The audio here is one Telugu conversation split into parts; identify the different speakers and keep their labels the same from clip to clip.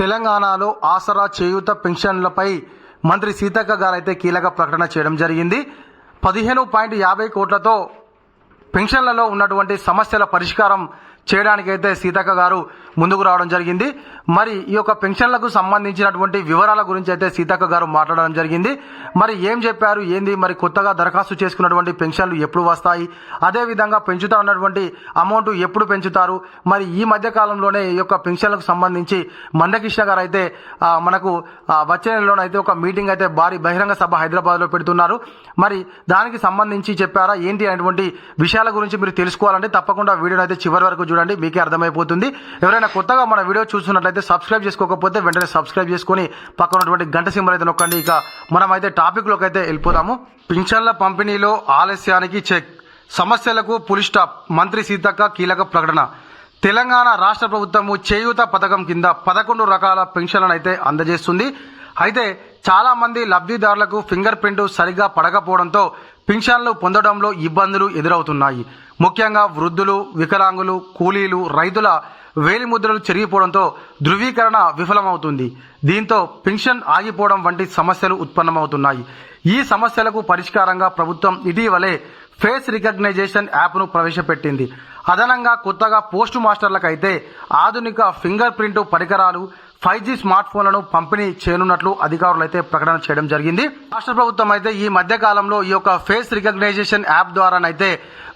Speaker 1: తెలంగాణలో ఆసరా చేయూత పెన్షన్లపై మంత్రి సీతక్క గారు అయితే కీలక ప్రకటన చేయడం జరిగింది. పదిహేను పాయింట్ యాభై కోట్లతో పెన్షన్లలో ఉన్నటువంటి సమస్యల పరిష్కారం చేయడానికైతే సీతక్క గారు ముందుకు రావడం జరిగింది. మరి ఈ యొక్క పెన్షన్లకు సంబంధించినటువంటి వివరాల గురించి అయితే సీతక్క గారు మాట్లాడడం జరిగింది. మరి ఏం చెప్పారు ఏంది మరి కొత్తగా దరఖాస్తు చేసుకున్నటువంటి పెన్షన్లు ఎప్పుడు వస్తాయి అదేవిధంగా పెంచుతా ఉన్నటువంటి అమౌంట్ ఎప్పుడు పెంచుతారు మరి ఈ మధ్య కాలంలోనే ఈ యొక్క పెన్షన్లకు సంబంధించి మందకృష్ణ గారు అయితే మనకు వచ్చే నెలలోనైతే ఒక మీటింగ్ అయితే భారీ బహిరంగ సభ హైదరాబాద్లో పెడుతున్నారు. మరి దానికి సంబంధించి చెప్పారా ఏంటి అనేటువంటి విషయాల గురించి మీరు తెలుసుకోవాలంటే తప్పకుండా వీడియోనైతే చివరి వరకు చూడండి. మీకే అర్థమైపోతుంది. ఎవరైనా కొత్తగా మన వీడియో చూస్తున్నట్లయితే సబ్స్క్రైబ్ చేసుకోకపోతే వెంటనే సబ్స్క్రైబ్ చేసుకొని పక్కన ఉన్నటువంటి గంట సింబల్ అయితే నొక్కండి. ఇక మనం అయితే టాపిక్లోకి అయితే వెళ్ళిపోదాము. పింఛన్ల పంపిణీలో ఆలస్యానికి చెక్ సమస్యలకు పులి స్టాప్ మంత్రి సీతక్క కీలక ప్రకటన. తెలంగాణ రాష్ట్ర ప్రభుత్వము చేయూత పథకం కింద పదకొండు రకాల పెన్షన్లను అయితే అందజేస్తుంది. అయితే చాలామంది లబ్ధిదారులకు ఫింగర్ ప్రింట్ సరిగ్గా పడకపోవడంతో పింఛన్లు పొందడంలో ఇబ్బందులు ఎదురవుతున్నాయి. ముఖ్యంగా వృద్ధులు వికలాంగులు కూలీలు రైతుల వేలిముద్రలు చెరిగిపోవడంతో ధృవీకరణ విఫలమవుతుంది. దీంతో పెన్షన్ ఆగిపోవడం వంటి సమస్యలు ఉత్పన్నమవుతున్నాయి. ఈ సమస్యలకు పరిష్కారంగా ప్రభుత్వం ఇటీవలే ఫేస్ రికగ్నైజేషన్ యాప్ను ప్రవేశపెట్టింది. అదనంగా కొత్తగా పోస్ట్ మాస్టర్లకైతే ఆధునిక ఫింగర్ ప్రింట్ పరికరాలు ఫైవ్ జీ స్మార్ట్ ఫోన్లను పంపిణీ చేయనున్నట్లు అధికారులు అయితే ప్రకటన చేయడం జరిగింది. రాష్ట్ర ప్రభుత్వం అయితే ఈ మధ్య కాలంలో ఈ యొక్క ఫేస్ రికగ్నైజేషన్ యాప్ ద్వారానైతే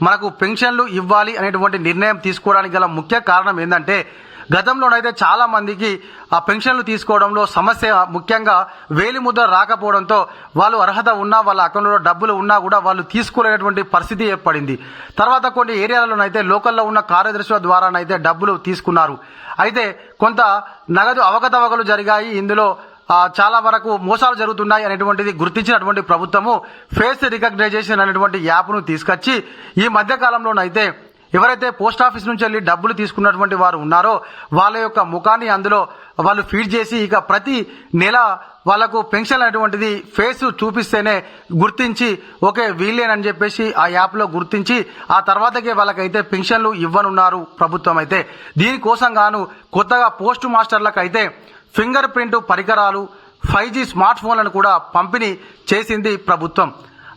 Speaker 1: మనకు పెన్షన్లు ఇవ్వాలి అనేటువంటి నిర్ణయం తీసుకోవడానికి గల ముఖ్య కారణం ఏంటంటే గతంలోనైతే చాలా మందికి ఆ పెన్షన్లు తీసుకోవడంలో సమస్య ముఖ్యంగా వేలి ముద్ర రాకపోవడంతో వాళ్ళు అర్హత ఉన్నా వాళ్ళ అకౌంట్లో డబ్బులు ఉన్నా కూడా వాళ్ళు తీసుకోలేనటువంటి పరిస్థితి ఏర్పడింది. తర్వాత కొన్ని ఏరియాలలోనైతే లోకల్లో ఉన్న కార్యదర్శుల ద్వారానైతే డబ్బులు తీసుకున్నారు. అయితే కొంత నగదు అవకతవకలు జరిగాయి. ఇందులో చాలా వరకు మోసాలు జరుగుతున్నాయి అనేటువంటిది గుర్తించినటువంటి ప్రభుత్వము ఫేస్ రికగ్నైజేషన్ అనేటువంటి యాప్ను తీసుకొచ్చి ఈ మధ్య కాలంలోనైతే ఎవరైతే పోస్ట్ ఆఫీస్ నుంచి వెళ్ళి డబ్బులు తీసుకున్నటువంటి వారు ఉన్నారో వాళ్ళ యొక్క ముఖాన్ని అందులో వాళ్ళు ఫీడ్ చేసి ఇక ప్రతి నెల వాళ్ళకు పెన్షన్ అనేటువంటిది ఫేస్ చూపిస్తేనే గుర్తించి ఓకే వీళ్ళేనని చెప్పేసి ఆ యాప్లో గుర్తించి ఆ తర్వాతకే వాళ్ళకైతే పెన్షన్లు ఇవ్వనున్నారు ప్రభుత్వం అయితే. దీనికోసం గాను కొత్తగా పోస్ట్ మాస్టర్లకు అయితే ఫింగర్ ప్రింట్ పరికరాలు ఫైవ్ జీ స్మార్ట్ ఫోన్లను కూడా పంపిణీ చేసింది ప్రభుత్వం.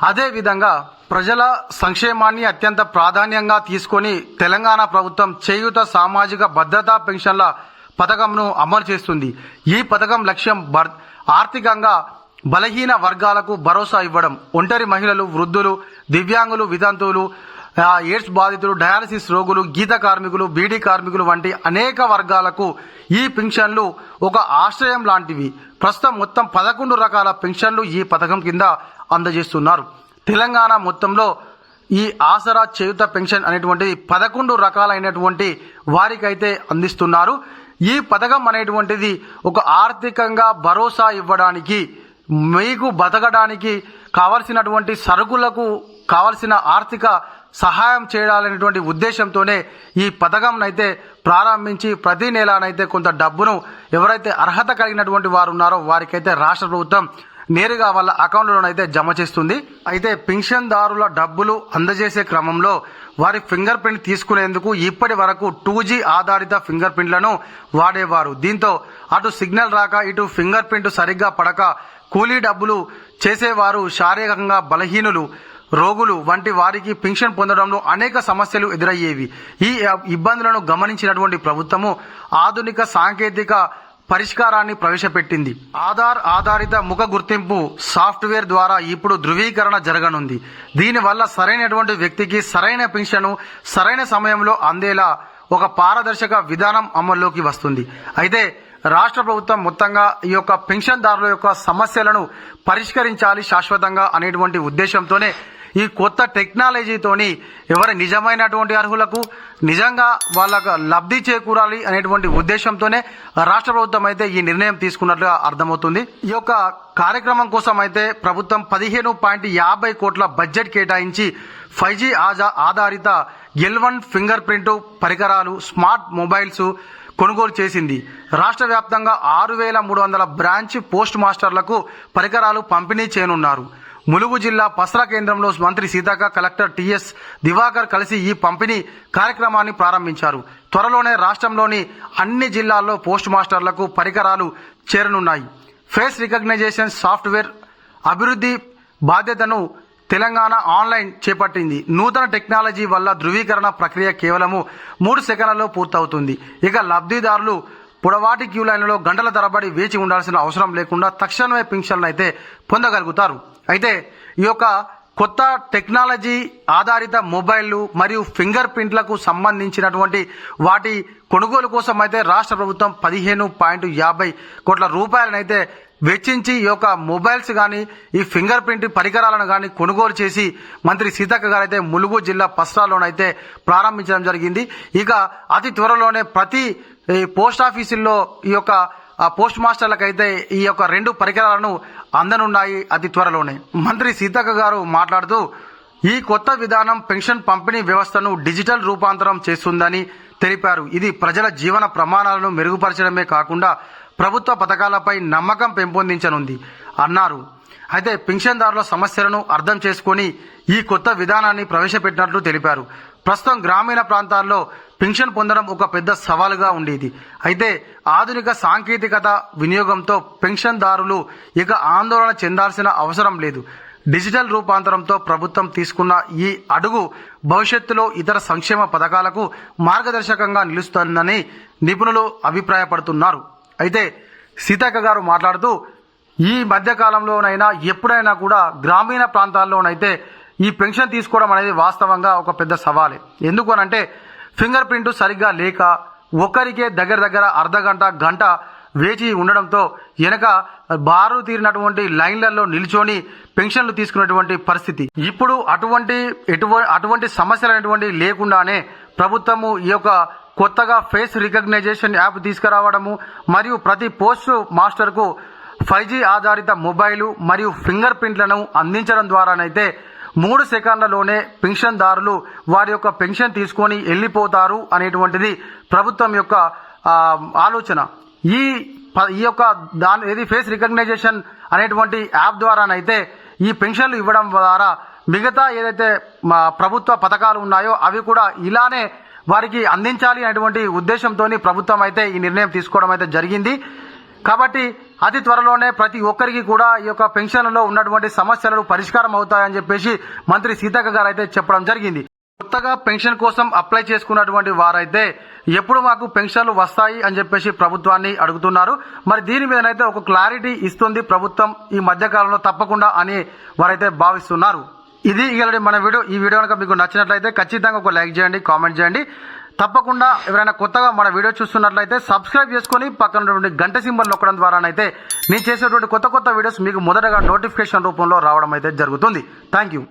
Speaker 1: అదేవిధంగా ప్రజల సంక్షేమాన్ని అత్యంత ప్రాధాన్యంగా తీసుకొని తెలంగాణ ప్రభుత్వం చేయూత సామాజిక భద్రతా పెన్షన్ల పథకంను అమలు చేస్తుంది. ఈ పథకం లక్ష్యం ఆర్థికంగా బలహీన వర్గాలకు భరోసా ఇవ్వడం. ఒంటరి మహిళలు వృద్ధులు దివ్యాంగులు వితంతువులు ఎయిడ్స్ బాధితులు డయాలసిస్ రోగులు గీత కార్మికులు బీడీ కార్మికులు వంటి అనేక వర్గాలకు ఈ పెన్షన్లు ఒక ఆశ్రయం లాంటివి. ప్రస్తుతం మొత్తం పదకొండు రకాల పెన్షన్లు ఈ పథకం కింద అందజేస్తున్నారు. తెలంగాణ మొత్తంలో ఈ ఆసరా చేయుత పెన్షన్ అనేటువంటిది పదకొండు రకాలైనటువంటి వారికైతే అందిస్తున్నారు. ఈ పథకం అనేటువంటిది ఒక ఆర్థికంగా భరోసా ఇవ్వడానికి మీకు బతకడానికి కావలసినటువంటి సరుకులకు కావలసిన ఆర్థిక సహాయం చేయాలనేటువంటి ఉద్దేశంతోనే ఈ పథకంనైతే ప్రారంభించి ప్రతి నెలనైతే కొంత డబ్బును ఎవరైతే అర్హత కలిగినటువంటి వారు ఉన్నారో వారికైతే రాష్ట్ర ప్రభుత్వం నేరుగా వాళ్ళ అకౌంట్లోనైతే జమ చేస్తుంది. అయితే పెన్షన్దారుల డబ్బులు అందజేసే క్రమంలో వారి ఫింగర్ ప్రింట్ తీసుకునేందుకు ఇప్పటి వరకు టూ జీ ఆధారిత ఫింగర్ ప్రింట్లను వాడేవారు. దీంతో అటు సిగ్నల్ రాక ఇటు ఫింగర్ ప్రింట్ సరిగ్గా పడక కూలీ డబ్బులు చేసేవారు శారీరకంగా బలహీనులు. రోగులు వంటి వారికి పెన్షన్ పొందడంలో అనేక సమస్యలు ఎదురయ్యేవి. ఈ ఇబ్బందులను గమనించినటువంటి ప్రభుత్వము ఆధునిక సాంకేతిక పరిష్కారాన్ని ప్రవేశపెట్టింది. ఆధార్ ఆధారిత ముఖ గుర్తింపు సాఫ్ట్వేర్ ద్వారా ఇప్పుడు ధృవీకరణ జరగనుంది. దీనివల్ల సరైనటువంటి వ్యక్తికి సరైన పెన్షన్ సరైన సమయంలో అందేలా ఒక పారదర్శక విధానం అమల్లోకి వస్తుంది. అయితే రాష్ట్ర ప్రభుత్వం మొత్తంగా ఈ యొక్క పెన్షన్దారుల యొక్క సమస్యలను పరిష్కరించాలి శాశ్వతంగా అనేటువంటి ఉద్దేశంతోనే ఈ కొత్త టెక్నాలజీతోని ఎవరి నిజమైనటువంటి అర్హులకు నిజంగా వాళ్ళకు లబ్ధి చేకూరాలి అనేటువంటి ఉద్దేశంతోనే రాష్ట్ర ప్రభుత్వం అయితే ఈ నిర్ణయం తీసుకున్నట్లుగా అర్థమవుతుంది. ఈ యొక్క కార్యక్రమం కోసం అయితే ప్రభుత్వం పదిహేను పాయింట్ యాభై కోట్ల బడ్జెట్ కేటాయించి ఫైవ్ జీ ఆధారిత ఎల్ వన్ ఫింగర్ ప్రింట్ పరికరాలు స్మార్ట్ మొబైల్స్ కొనుగోలు చేసింది. రాష్ట్ర వ్యాప్తంగా ఆరు వేల మూడు వందల బ్రాంచ్ పోస్ట్ మాస్టర్లకు పరికరాలు పంపిణీ చేయనున్నారు. ములుగు జిల్లా పసరా కేంద్రంలో మంత్రి సీతాక కలెక్టర్ టిఎస్ దివాకర్ కలిసి ఈ పంపిణీ కార్యక్రమాన్ని ప్రారంభించారు. త్వరలోనే రాష్ట్రంలోని అన్ని జిల్లాల్లో పోస్ట్ మాస్టర్లకు పరికరాలు చేరనున్నాయి. ఫేస్ రికగ్నైజేషన్ సాఫ్ట్వేర్ అభివృద్ధి బాధ్యతను తెలంగాణ ఆన్లైన్ చేపట్టింది. నూతన టెక్నాలజీ వల్ల ధృవీకరణ ప్రక్రియ కేవలము మూడు సెకండ్లలో పూర్తవుతుంది. ఇక లబ్ధిదారులు పొడవాటి క్యూ లైన్లలో గంటల తరబడి వేచి ఉండాల్సిన అవసరం లేకుండా తక్షణమే పింఛన్లు అయితే పొందగలుగుతారు. అయితే ఈ యొక్క కొత్త టెక్నాలజీ ఆధారిత మొబైళ్ళు మరియు ఫింగర్ ప్రింట్లకు సంబంధించినటువంటి వాటి కొనుగోలు కోసం అయితే రాష్ట్ర ప్రభుత్వం పదిహేను పాయింట్ యాభై కోట్ల రూపాయలనైతే వెచ్చించి ఈ యొక్క మొబైల్స్ కానీ ఈ ఫింగర్ ప్రింట్ పరికరాలను కానీ కొనుగోలు చేసి మంత్రి సీతక్క గారు అయితే ములుగు జిల్లా పస్రాలోనైతే ప్రారంభించడం జరిగింది. ఇక అతి త్వరలోనే ప్రతి ఈ పోస్ట్ ఆఫీసుల్లో ఈ యొక్క పోస్ట్ మాస్టర్లకైతే ఈ యొక్క రెండు పరికరాలను అందనున్నాయి అతి త్వరలోనే. మంత్రి సీతక్క గారు మాట్లాడుతూ ఈ కొత్త విధానం పెన్షన్ పంపిణీ వ్యవస్థను డిజిటల్ రూపాంతరం చేస్తుందని తెలిపారు. ఇది ప్రజల జీవన ప్రమాణాలను మెరుగుపరచడమే కాకుండా ప్రభుత్వ పథకాలపై నమ్మకం పెంపొందించనుంది అన్నారు. అయితే పెన్షన్దారుల సమస్యలను అర్థం చేసుకొని ఈ కొత్త విధానాన్ని ప్రవేశపెట్టినట్లు తెలిపారు. ప్రస్తుతం గ్రామీణ ప్రాంతాల్లో పెన్షన్ పొందడం ఒక పెద్ద సవాలుగా ఉండేది. అయితే ఆధునిక సాంకేతికత వినియోగంతో పెన్షన్దారులు ఇక ఆందోళన చెందాల్సిన అవసరం లేదు. డిజిటల్ రూపాంతరంతో ప్రభుత్వం తీసుకున్న ఈ అడుగు భవిష్యత్తులో ఇతర సంక్షేమ పథకాలకు మార్గదర్శకంగా నిలుస్తుందని నిపుణులు అభిప్రాయపడుతున్నారు. అయితే సీతక్క గారు మాట్లాడుతూ ఈ మధ్య కాలంలోనైనా ఎప్పుడైనా కూడా గ్రామీణ ప్రాంతాల్లోనైతే ఈ పెన్షన్ తీసుకోవడం అనేది వాస్తవంగా ఒక పెద్ద సవాలే. ఎందుకు అనంటే ఫింగర్ ప్రింట్ సరిగ్గా లేక ఒక్కరికే దగ్గర దగ్గర అర్ధ గంట గంట వేచి ఉండడంతో వెనక బారు తీరినటువంటి లైన్లలో నిల్చొని పెన్షన్లు తీసుకున్నటువంటి పరిస్థితి. ఇప్పుడు అటువంటి ఎటువంటి అటువంటి సమస్యలు అనేటువంటి లేకుండానే ప్రభుత్వము ఈ యొక్క కొత్తగా ఫేస్ రికగ్నైజేషన్ యాప్ తీసుకురావడము మరియు ప్రతి పోస్ట్ మాస్టర్కు ఫైవ్ జీ ఆధారిత మొబైలు మరియు ఫింగర్ ప్రింట్లను అందించడం ద్వారానైతే మూడు సెకండ్లలోనే పెన్షన్దారులు వారి యొక్క పెన్షన్ తీసుకొని వెళ్ళిపోతారు అనేటువంటిది ప్రభుత్వం యొక్క ఆలోచన. ఈ ప- ఈ యొక్క దాని ఏది ఫేస్ రికగ్నైజేషన్ అనేటువంటి యాప్ ద్వారానైతే ఈ పెన్షన్లు ఇవ్వడం ద్వారా మిగతా ఏదైతే మా ప్రభుత్వ పథకాలు ఉన్నాయో అవి కూడా ఇలానే వారికి అందించాలి అనేటువంటి ఉద్దేశంతో ప్రభుత్వం అయితే ఈ నిర్ణయం తీసుకోవడం అయితే జరిగింది. కాబట్టి అతి త్వరలోనే ప్రతి ఒక్కరికి కూడా ఈ యొక్క పెన్షన్లలో ఉన్నటువంటి సమస్యలు పరిష్కారం అవుతాయని చెప్పేసి మంత్రి సీతక్క గారు అయితే చెప్పడం జరిగింది. కొత్తగా పెన్షన్ కోసం అప్లై చేసుకున్నటువంటి వారైతే ఎప్పుడు మాకు పెన్షన్లు వస్తాయి అని చెప్పేసి ప్రభుత్వాన్ని అడుగుతున్నారు. మరి దీని మీదనైతే ఒక క్లారిటీ ఇస్తుంది ప్రభుత్వం ఈ మధ్య కాలంలో తప్పకుండా అని వారైతే భావిస్తున్నారు. ఇది ఇలాంటి మన వీడియో ఈ వీడియో కనుక మీకు నచ్చినట్లయితే ఖచ్చితంగా ఒక లైక్ చేయండి కామెంట్ చేయండి. తప్పకుండా ఎవరైనా కొత్తగా మన వీడియో చూస్తున్నట్లయితే సబ్స్క్రైబ్ చేసుకొని పక్కన ఉన్నటువంటి గంట సింబల్ నొక్కడం ద్వారానైతే నేను చేసేటువంటి కొత్త కొత్త వీడియోస్ మీకు మొదటగా నోటిఫికేషన్ రూపంలో రావడం అయితే జరుగుతుంది. Thank you